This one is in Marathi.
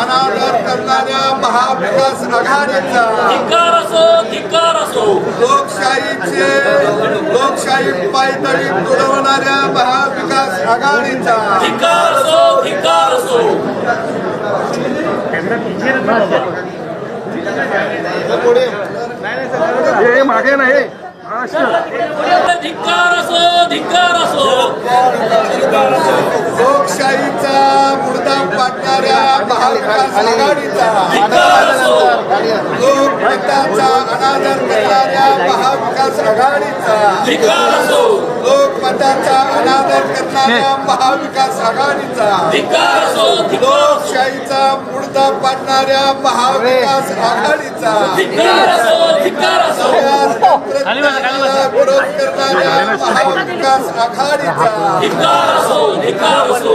अनादर करणाऱ्या महाविकास आघाडीचा धिक्कार असो धिक्कार असो लोकशाहीचे लोकशाही पायदळी तुडवणाऱ्या महाविकास आघाडीचा. धिक्कार असो धिक्कार असो मागे नाही. धिक्कार असो धिक्कार असो लोकशाहीचा मुर्दा महाविकास आघाडीचा लोकमताचा अनादर करणाऱ्या महाविकास आघाडीचा लोकमताचा अनादर करणाऱ्या महाविकास आघाडीचा लोकशाहीचा मुर्दा पाडणाऱ्या महाविकास आघाडीचा विरोध करणाऱ्या महाविकास आघाडीचा धिक्कार असो धिक्कार असो